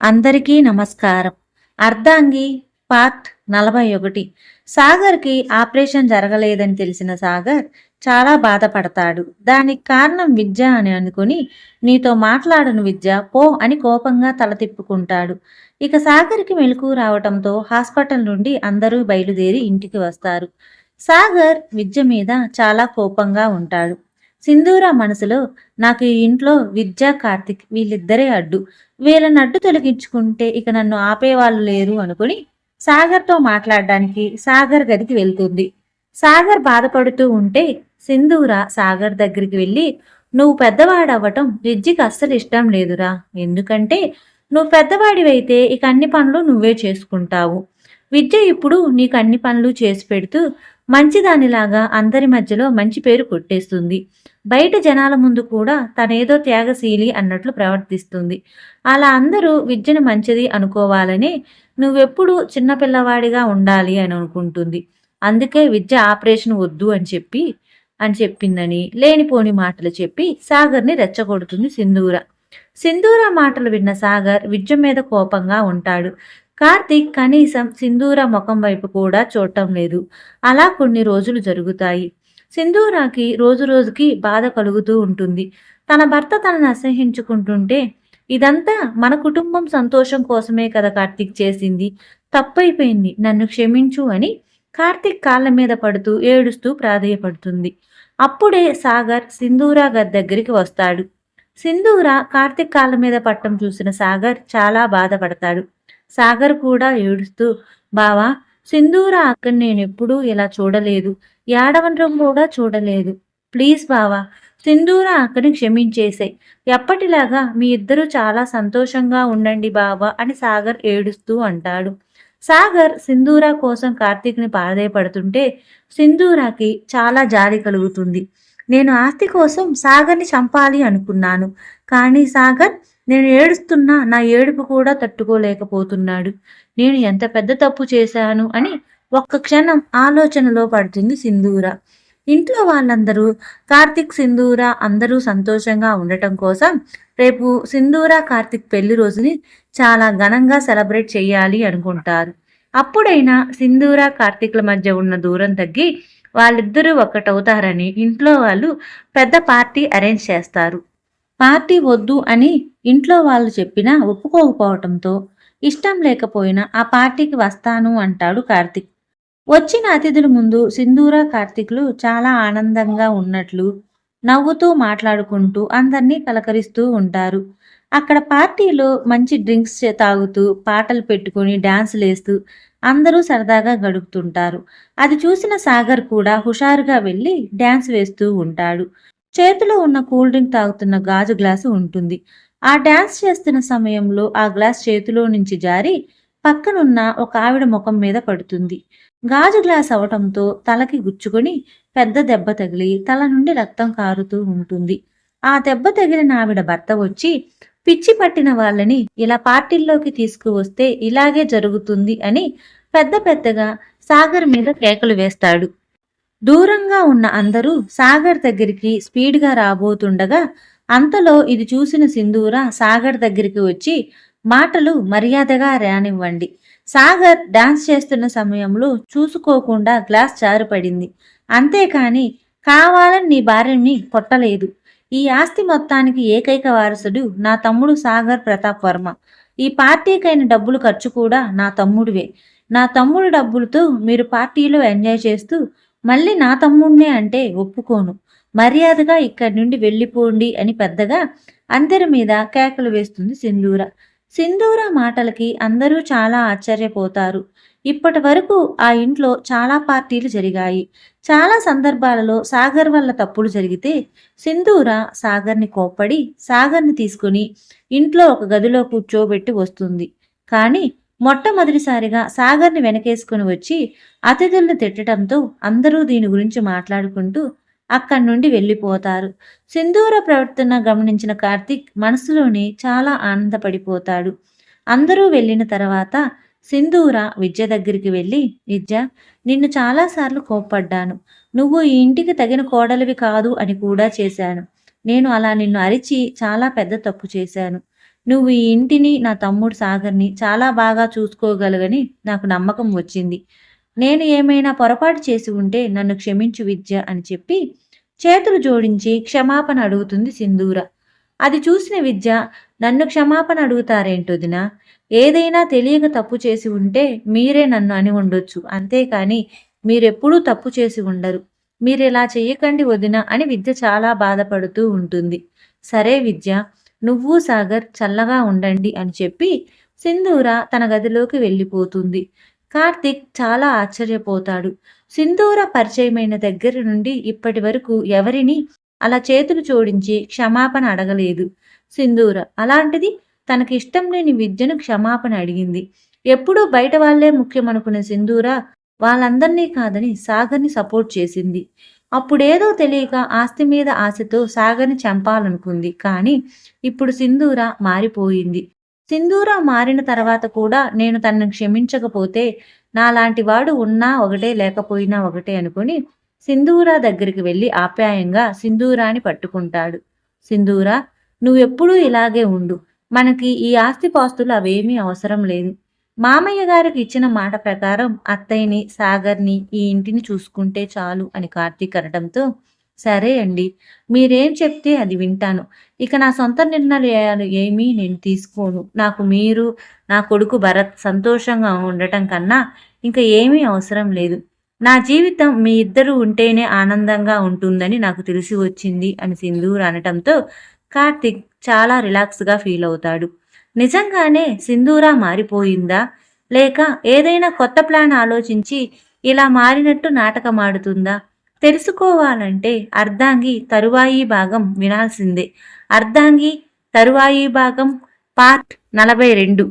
అందరికీ నమస్కారం. అర్ధాంగి పార్ట్ నలభై ఒకటి సాగర్కి ఆపరేషన్ జరగలేదని తెలిసిన సాగర్ చాలా బాధపడతాడు. దానికి కారణం విద్య అని అనుకుని నీతో మాట్లాడను విద్య పో అని కోపంగా తల తిప్పుకుంటాడు. ఇక సాగర్కి మెలకు రావటంతో హాస్పిటల్ నుండి అందరూ బయలుదేరి ఇంటికి వస్తారు. సాగర్ విద్య మీద చాలా కోపంగా ఉంటాడు. సింధూర మనసులో నాకు ఈ ఇంట్లో విద్య కార్తిక్ వీళ్ళిద్దరే అడ్డు. వీళ్ళని అడ్డు తొలగించుకుంటే ఇక నన్ను ఆపేవాళ్ళు లేరు అనుకుని సాగర్తో మాట్లాడడానికి సాగర్ గదికి వెళ్తుంది. సాగర్ బాధపడుతూ ఉంటే సింధూర సాగర్ దగ్గరికి వెళ్ళి నువ్వు పెద్దవాడవ్వటం విద్యకి అస్సలు ఇష్టం లేదురా. ఎందుకంటే నువ్వు పెద్దవాడివైతే ఇక అన్ని పనులు నువ్వే చేసుకుంటావు. విద్య ఇప్పుడు నీకు అన్ని పనులు చేసి పెడుతూ మంచిదానిలాగా అందరి మధ్యలో మంచి పేరు కొట్టేస్తుంది. బయట జనాల ముందు కూడా తనేదో త్యాగశీలి అన్నట్లు ప్రవర్తిస్తుంది. అలా అందరూ విద్యను మంచిది అనుకోవాలని నువ్వెప్పుడు చిన్నపిల్లవాడిగా ఉండాలి అని అనుకుంటుంది. అందుకే విద్య ఆపరేషన్ వద్దు అని చెప్పి అని చెప్పిందని లేనిపోని మాటలు చెప్పి సాగర్ని రెచ్చగొడుతుంది సింధూర. సింధూర మాటలు విన్న సాగర్ విద్య మీద కోపంగా ఉంటాడు. కార్తీక్ కనీసం సింధూర ముఖం వైపు కూడా చూడటం లేదు. అలా కొన్ని రోజులు జరుగుతాయి. సింధూరాకి రోజు రోజుకి బాధ కలుగుతూ ఉంటుంది. తన భర్త తనను అసహించుకుంటుంటే ఇదంతా మన కుటుంబం సంతోషం కోసమే కదా కార్తీక్ చేసింది. తప్పైపోయింది. నన్ను క్షమించు అని కార్తీక్ కాళ్ళ మీద పడుతూ ఏడుస్తూ ప్రాధేయపడుతుంది. అప్పుడే సాగర్ సింధూరా గారి దగ్గరికి వస్తాడు. సింధూర కార్తీక్ కాళ్ళ మీద పట్టం చూసిన సాగర్ చాలా బాధపడతాడు. సాగర్ కూడా ఏడుస్తూ బావా సింధూర అక్కని నేను ఎప్పుడూ ఇలా చూడలేదు. ఏడవనరం కూడా చూడలేదు. ప్లీజ్ బావా సింధూర అక్కని క్షమించేసే ఎప్పటిలాగా మీ ఇద్దరు చాలా సంతోషంగా ఉండండి బావా అని సాగర్ ఏడుస్తూ అంటాడు. సాగర్ సింధూర కోసం కార్తీక్ని పారదేపడుతుంటే సింధూరాకి చాలా జాలి కలుగుతుంది. నేను ఆస్తి కోసం సాగర్ని చంపాలి అనుకున్నాను. కానీ సాగర్ నేను ఏడుస్తున్నా నా ఏడుపు కూడా తట్టుకోలేకపోతున్నాడు. నేను ఎంత పెద్ద తప్పు చేశాను అని ఒక్క క్షణం ఆలోచనలో పడుతుంది సింధూర. ఇంట్లో వాళ్ళందరూ కార్తిక్ సింధూర అందరూ సంతోషంగా ఉండటం కోసం రేపు సింధూర కార్తిక్ పెళ్ళి రోజుని చాలా ఘనంగా సెలబ్రేట్ చేయాలి అనుకుంటారు. అప్పుడైనా సింధూర కార్తిక్ల మధ్య ఉన్న దూరం తగ్గి వాళ్ళిద్దరూ ఒక్కటవుతారని ఇంట్లో వాళ్ళు పెద్ద పార్టీ అరేంజ్ చేస్తారు. పార్టీ వద్దు అని ఇంట్లో వాళ్ళు చెప్పినా ఒప్పుకోకపోవటంతో ఇష్టం లేకపోయినా ఆ పార్టీకి వస్తాను అంటాడు కార్తిక్. వచ్చిన అతిథుల ముందు సింధూర కార్తిక్లు చాలా ఆనందంగా ఉన్నట్లు నవ్వుతూ మాట్లాడుకుంటూ అందరినీ కలకరిస్తూ ఉంటారు. అక్కడ పార్టీలో మంచి డ్రింక్స్ తాగుతూ పాటలు పెట్టుకుని డాన్సులు వేస్తూ అందరూ సరదాగా గడుపుతుంటారు. అది చూసిన సాగర్ కూడా హుషారుగా వెళ్ళి డ్యాన్స్ వేస్తూ ఉంటాడు. చేతిలో ఉన్న కూల్ డ్రింక్ తాగుతున్న గాజు గ్లాసు ఉంటుంది. ఆ డ్యాన్స్ చేస్తున్న సమయంలో ఆ గ్లాస్ చేతిలో నుంచి జారి పక్కనున్న ఒక ఆవిడ ముఖం మీద పడుతుంది. గాజు గ్లాస్ అవటంతో తలకి గుచ్చుకొని పెద్ద దెబ్బ తగిలి తల నుండి రక్తం కారుతూ ఉంటుంది. ఆ దెబ్బ తగిలిన ఆవిడ భర్త వచ్చి పిచ్చి పట్టిన వాళ్ళని ఇలా పార్టీల్లోకి తీసుకువస్తే ఇలాగే జరుగుతుంది అని పెద్ద పెద్దగా సాగర్ మీద కేకలు వేస్తాడు. దూరంగా ఉన్న అందరూ సాగర్ దగ్గరికి స్పీడ్గా రాబోతుండగా అంతలో ఇది చూసిన సింధూర సాగర్ దగ్గరికి వచ్చి మాటలు మర్యాదగా రానివ్వండి. సాగర్ డాన్స్ చేస్తున్న సమయంలో చూసుకోకుండా గ్లాస్ జారిపడింది. అంతేకాని కావాలని నీ భార్యని కొట్టలేదు. ఈ ఆస్తి మొత్తానికి ఏకైక వారసుడు నా తమ్ముడు సాగర్ ప్రతాప్ వర్మ. ఈ పార్టీకైన డబ్బులు ఖర్చు కూడా నా తమ్ముడివే. నా తమ్ముడు డబ్బులతో మీరు పార్టీలో ఎంజాయ్ చేస్తూ మళ్ళీ నా తమ్ముడినే అంటే ఒప్పుకోను. మర్యాదగా ఇక్కడి నుండి వెళ్ళిపోండి అని పెద్దగా అందరి మీద కేకలు వేస్తుంది సింధూర. సింధూర మాటలకి అందరూ చాలా ఆశ్చర్యపోతారు. ఇప్పటి వరకు ఆ ఇంట్లో చాలా పార్టీలు జరిగాయి. చాలా సందర్భాలలో సాగర్ వల్ల తప్పులు జరిగితే సింధూర సాగర్ని కోప్పడి సాగర్ని తీసుకుని ఇంట్లో ఒక గదిలో కూర్చోబెట్టి వస్తుంది. కానీ మొట్టమొదటిసారిగా సాగర్ని వెనకేసుకుని వచ్చి అతిథులను తిట్టడంతో అందరూ దీని గురించి మాట్లాడుకుంటూ అక్కడి నుండి వెళ్ళిపోతారు. సింధూర ప్రవర్తన గమనించిన కార్తీక్ మనసులోనే చాలా ఆనందపడిపోతాడు. అందరూ వెళ్ళిన తర్వాత సింధూర విద్య దగ్గరికి వెళ్ళి విద్య నిన్ను చాలాసార్లు కోప్పడ్డాను. నువ్వు ఈ ఇంటికి తగిన కోడలివి కాదు అని కూడా చేశాను. నేను అలా నిన్ను అరిచి చాలా పెద్ద తప్పు చేశాను. నువ్వు ఈ ఇంటిని నా తమ్ముడు సాగర్ని చాలా బాగా చూసుకోగలగని నాకు నమ్మకం వచ్చింది. నేను ఏమైనా పొరపాటు చేసి ఉంటే నన్ను క్షమించు విద్య అని చెప్పి చేతులు జోడించి క్షమాపణ అడుగుతుంది సింధూర. అది చూసిన విద్య నన్ను క్షమాపణ అడుగుతారేంటొదినా ఏదైనా తెలియక తప్పు చేసి ఉంటే మీరే నన్ను అని ఉండొచ్చు. అంతేకాని మీరెప్పుడూ తప్పు చేసి ఉండరు. మీరు ఇలా చెయ్యకండి వదిన అని విద్య చాలా బాధపడుతూ ఉంటుంది. సరే విద్య నువ్వు సాగర్ చల్లగా ఉండండి అని చెప్పి సింధూర తన గదిలోకి వెళ్ళిపోతుంది. కార్తిక్ చాలా ఆశ్చర్యపోతాడు. సింధూర పరిచయమైన దగ్గర నుండి ఇప్పటి వరకు ఎవరిని అలా చేతులు జోడించి క్షమాపణ అడగలేదు. సింధూర అలాంటిది తనకి ఇష్టం లేని విద్యను క్షమాపణ అడిగింది. ఎప్పుడూ బయట వాళ్ళే ముఖ్యమనుకునే సింధూర వాళ్ళందరినీ కాదని సాగర్ని సపోర్ట్ చేసింది. అప్పుడేదో తెలియక ఆస్తి మీద ఆశతో సాగర్ని చంపాలనుకుంది. కానీ ఇప్పుడు సింధూర మారిపోయింది. సింధూర మారిన తర్వాత కూడా నేను తనను క్షమించకపోతే నాలాంటి వాడు ఉన్నా ఒకటే లేకపోయినా ఒకటే అనుకుని సింధూర దగ్గరికి వెళ్ళి ఆప్యాయంగా సింధూరాని పట్టుకుంటాడు. సింధూర నువ్వెప్పుడూ ఇలాగే ఉండు. మనకి ఈ ఆస్తిపాస్తులు అవేమీ అవసరం లేదు. మామయ్య గారికి ఇచ్చిన మాట ప్రకారం అత్తయ్యని సాగర్ని ఈ ఇంటిని చూసుకుంటే చాలు అని కార్తీక్ అనడంతో సరే అండి మీరేం చెప్తే అది వింటాను. ఇక నా సొంత నిర్ణయాలు ఏమీ నేను తీసుకోను. నాకు మీరు నా కొడుకు భరత్ సంతోషంగా ఉండటం కన్నా ఇంకా ఏమీ అవసరం లేదు. నా జీవితం మీ ఇద్దరు ఉంటేనే ఆనందంగా ఉంటుందని నాకు తెలిసి వచ్చింది అని సింధూర్ అనటంతో కార్తిక్ చాలా రిలాక్స్గా ఫీల్ అవుతాడు. నిజంగానే సింధూరా మారిపోయిందా? లేక ఏదైనా కొత్త ప్లాన్ ఆలోచించి ఇలా మారినట్టు నాటకమాడుతుందా? తెలుసుకోవాలంటే అర్ధాంగి తరువాయి భాగం వినాల్సిందే. అర్ధాంగి తరువాయి భాగం పార్ట్ నలభై రెండు.